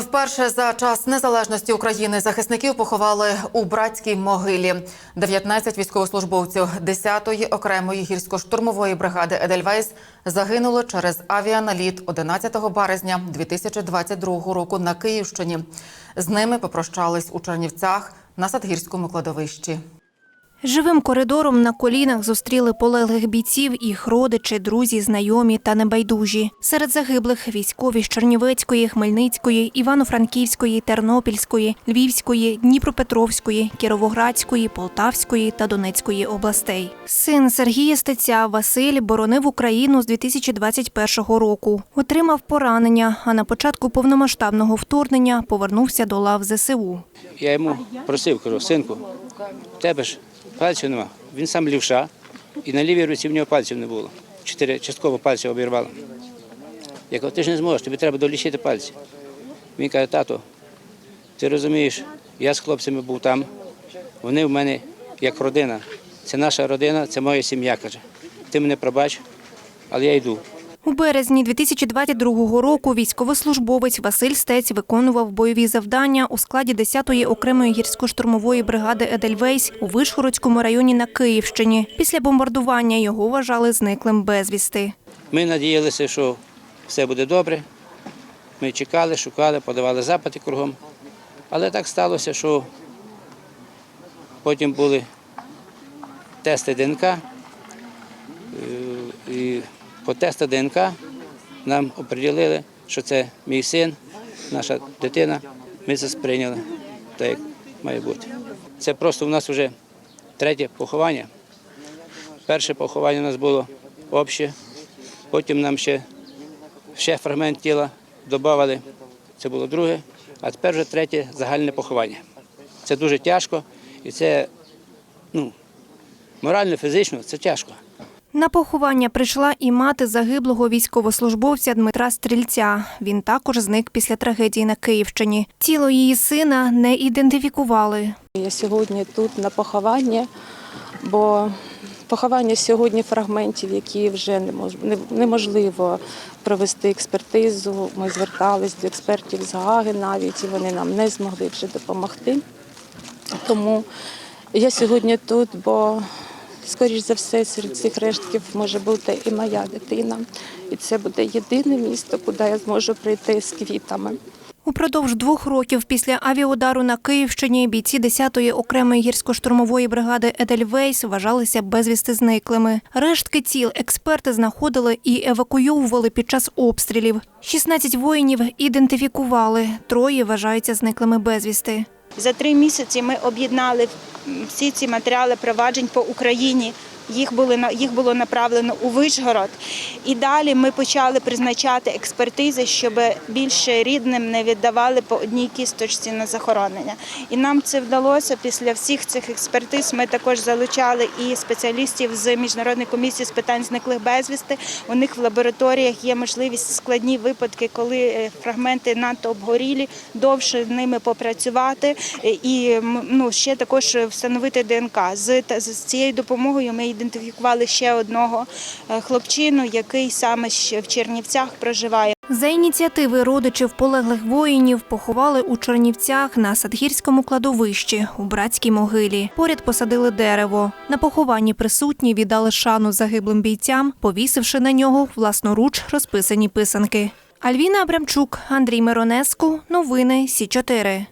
Вперше за час незалежності України захисників поховали у братській могилі. 19 військовослужбовців 10-ї окремої гірсько-штурмової бригади Едельвейс загинули через авіаналіт 11 березня 2022 року на Київщині. З ними попрощались у Чернівцях на Садгірському кладовищі. Живим коридором на колінах зустріли полеглих бійців, їх родичі, друзі, знайомі та небайдужі. Серед загиблих військові з Чернівецької, Хмельницької, Івано-Франківської, Тернопільської, Львівської, Дніпропетровської, Кіровоградської, Полтавської та Донецької областей. Син Сергія Стеця Василь боронив Україну з 2021 року. Отримав поранення, а на початку повномасштабного вторгнення повернувся до лав ЗСУ. Я йому просив, кажу, синку, тебе ж пальців нема. Він сам лівша, і на лівій руці в нього пальців не було. Чотири частково пальці обірвало. Я кажу, ти ж не зможеш, тобі треба долічити пальці. Він каже, тато, ти розумієш, я з хлопцями був там, вони в мене як родина. Це наша родина, це моя сім'я, каже. Ти мене пробач, але я йду. У березні 2022 року військовослужбовець Василь Стець виконував бойові завдання у складі 10-ї окремої гірсько-штурмової бригади Едельвейс у Вишгородському районі на Київщині. Після бомбардування його вважали зниклим безвісти. Ми надіялися, що все буде добре. Ми чекали, шукали, подавали запити кругом. Але так сталося, що потім були тести ДНК. Е, І по тесту ДНК нам оприділили, що це мій син, наша дитина. Ми це сприйняли так, як має бути. Це просто у нас вже третє поховання. Перше поховання у нас було обще, потім нам ще, ще фрагмент тіла додали. Це було друге, а тепер вже третє загальне поховання. Це дуже тяжко і це ну, морально, фізично це тяжко. На поховання прийшла і мати загиблого військовослужбовця Дмитра Стрільця. Він також зник після трагедії на Київщині. Тіло її сина не ідентифікували. Я сьогодні тут на похованні, бо поховання сьогодні фрагментів, які вже не мож- неможливо провести експертизу. Ми звертались до експертів з Гаги навіть, і вони нам не змогли вже допомогти. Тому я сьогодні тут, бо, скоріш за все, серед цих рештків може бути і моя дитина. І це буде єдине місто, куди я зможу прийти з квітами. Упродовж двох років після авіаудару на Київщині бійці 10-ї окремої гірсько-штурмової бригади Едельвейс вважалися безвісти зниклими. Рештки тіл експерти знаходили і евакуйовували під час обстрілів. 16 воїнів ідентифікували, троє вважаються зниклими безвісти. За три місяці ми об'єднали всі ці матеріали проваджень по Україні. Їх були їх було направлено у Вишгород, і далі ми почали призначати експертизи, щоб більше рідним не віддавали по одній кісточці на захоронення. І нам це вдалося. Після всіх цих експертиз ми також залучали і спеціалістів з міжнародної комісії з питань зниклих безвісти. У них в лабораторіях є можливість складні випадки, коли е, фрагменти надто обгорілі, довше з ними попрацювати е, і ну ще також встановити ДНК. З з цією допомогою ми ідентифікували ще одного е, хлопчину, який саме в Чернівцях проживає. За ініціативи родичів полеглих воїнів поховали у Чернівцях на Садгірському кладовищі у братській могилі. Поряд посадили дерево. На похованні присутні віддали шану загиблим бійцям, повісивши на нього власноруч розписані писанки. Альвіна Абрамчук, Андрій Миронеску. Новини Сі 4